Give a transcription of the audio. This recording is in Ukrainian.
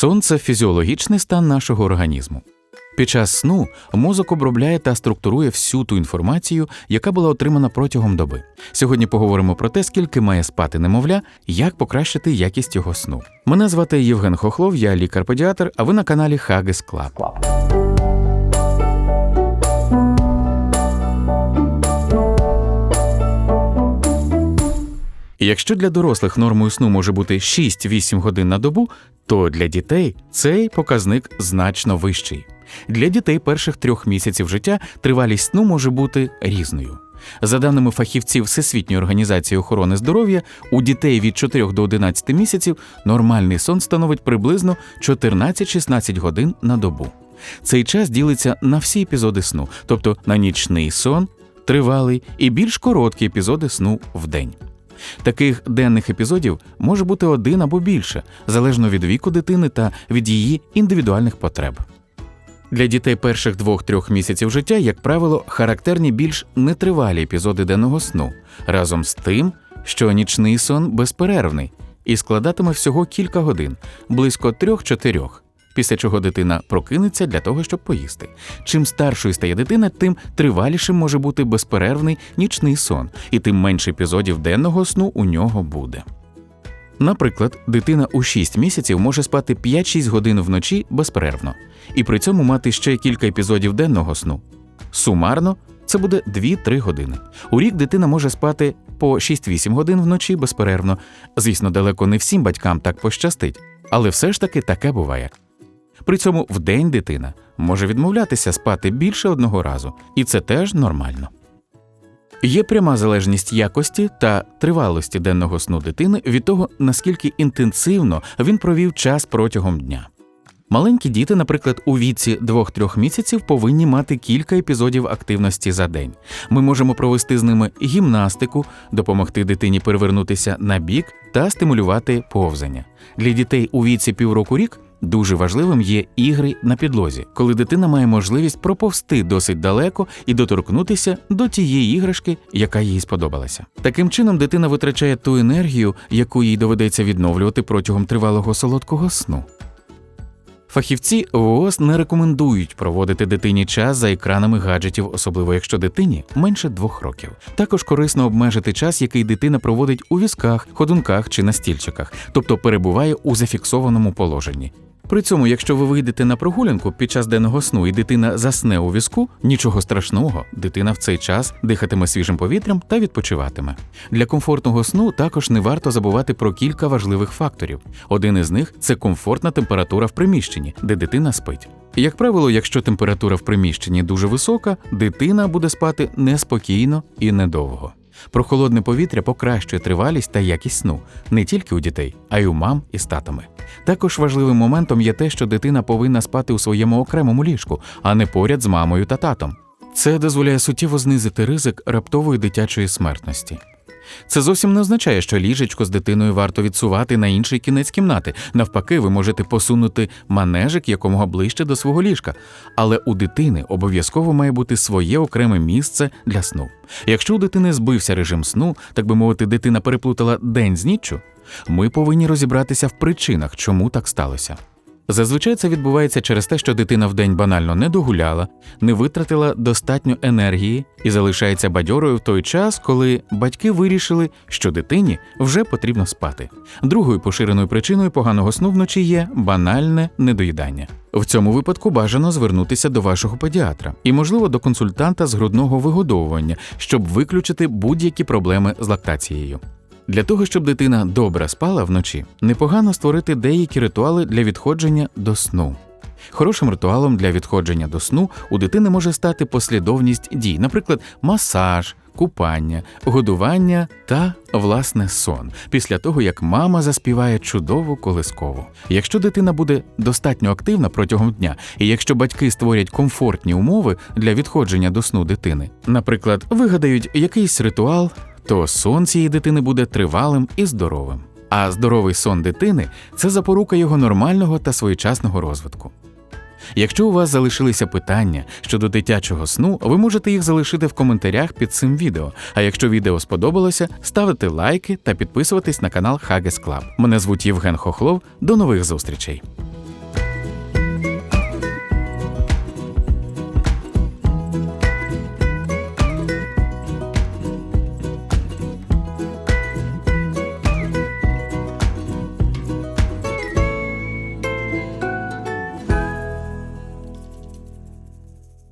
Сон це фізіологічний стан нашого організму. Під час сну мозок обробляє та структурує всю ту інформацію, яка була отримана протягом доби. Сьогодні поговоримо про те, скільки має спати немовля, як покращити якість його сну. Мене звати Євген Хохлов, я лікар-педіатр, а ви на каналі Хагес Клаб. Якщо для дорослих нормою сну може бути 6-8 годин на добу, то для дітей цей показник значно вищий. Для дітей перших трьох місяців життя тривалість сну може бути різною. За даними фахівців Всесвітньої організації охорони здоров'я, у дітей від 4 до 11 місяців нормальний сон становить приблизно 14-16 годин на добу. Цей час ділиться на всі епізоди сну, тобто на нічний сон, тривалий і більш короткі епізоди сну в день. Таких денних епізодів може бути один або більше, залежно від віку дитини та від її індивідуальних потреб. Для дітей перших двох-трьох місяців життя, як правило, характерні більш нетривалі епізоди денного сну, разом з тим, що нічний сон безперервний і складатиме всього кілька годин, близько трьох-чотирьох, після чого дитина прокинеться для того, щоб поїсти. Чим старшою стає дитина, тим тривалішим може бути безперервний нічний сон, і тим менше епізодів денного сну у нього буде. Наприклад, дитина у 6 місяців може спати 5-6 годин вночі безперервно, і при цьому мати ще кілька епізодів денного сну. Сумарно це буде 2-3 години. У рік дитина може спати по 6-8 годин вночі безперервно. Звісно, далеко не всім батькам так пощастить, але все ж таки таке буває. При цьому вдень дитина може відмовлятися спати більше одного разу, і це теж нормально. Є пряма залежність якості та тривалості денного сну дитини від того, наскільки інтенсивно він провів час протягом дня. Маленькі діти, наприклад, у віці 2-3 місяців повинні мати кілька епізодів активності за день. Ми можемо провести з ними гімнастику, допомогти дитині перевернутися на бік та стимулювати повзання. Для дітей у віці півроку рік Дуже важливим є ігри на підлозі, коли дитина має можливість проповсти досить далеко і доторкнутися до тієї іграшки, яка їй сподобалася. Таким чином, дитина витрачає ту енергію, яку їй доведеться відновлювати протягом тривалого солодкого сну. Фахівці ВООЗ не рекомендують проводити дитині час за екранами гаджетів, особливо якщо дитині менше двох років. Також корисно обмежити час, який дитина проводить у візках, ходунках чи на стільчиках, тобто перебуває у зафіксованому положенні. При цьому, якщо ви вийдете на прогулянку під час денного сну і дитина засне у візку, нічого страшного, дитина в цей час дихатиме свіжим повітрям та відпочиватиме. Для комфортного сну також не варто забувати про кілька важливих факторів. Один із них це комфортна температура в приміщенні, де дитина спить. Як правило, якщо температура в приміщенні дуже висока, дитина буде спати неспокійно і недовго. Прохолодне повітря покращує тривалість та якість сну не тільки у дітей, а й у мам із татами. Також важливим моментом є те, що дитина повинна спати у своєму окремому ліжку, а не поряд з мамою та татом. Це дозволяє суттєво знизити ризик раптової дитячої смертності. Це зовсім не означає, що ліжечко з дитиною варто відсувати на інший кінець кімнати. Навпаки, ви можете посунути манежик якомога ближче до свого ліжка. Але у дитини обов'язково має бути своє окреме місце для сну. Якщо у дитини збився режим сну, так би мовити, дитина переплутала день з ніччю, ми повинні розібратися в причинах, чому так сталося. Зазвичай це відбувається через те, що дитина вдень банально не догуляла, не витратила достатньо енергії і залишається бадьорою в той час, коли батьки вирішили, що дитині вже потрібно спати. Другою поширеною причиною поганого сну вночі є банальне недоїдання. В цьому випадку бажано звернутися до вашого педіатра і, можливо, до консультанта з грудного вигодовування, щоб виключити будь-які проблеми з лактацією. Для того, щоб дитина добре спала вночі, непогано створити деякі ритуали для відходження до сну. Хорошим ритуалом для відходження до сну у дитини може стати послідовність дій, наприклад, масаж, купання, годування та власне сон після того, як мама заспіває чудову колискову. Якщо дитина буде достатньо активна протягом дня, і якщо батьки створять комфортні умови для відходження до сну дитини, наприклад, вигадають якийсь ритуал, то сон цієї дитини буде тривалим і здоровим. А здоровий сон дитини це запорука його нормального та своєчасного розвитку. Якщо у вас залишилися питання щодо дитячого сну, ви можете їх залишити в коментарях під цим відео. А якщо відео сподобалося, ставити лайки та підписуватись на канал Hages Club. Мене звуть Євген Хохлов. До нових зустрічей.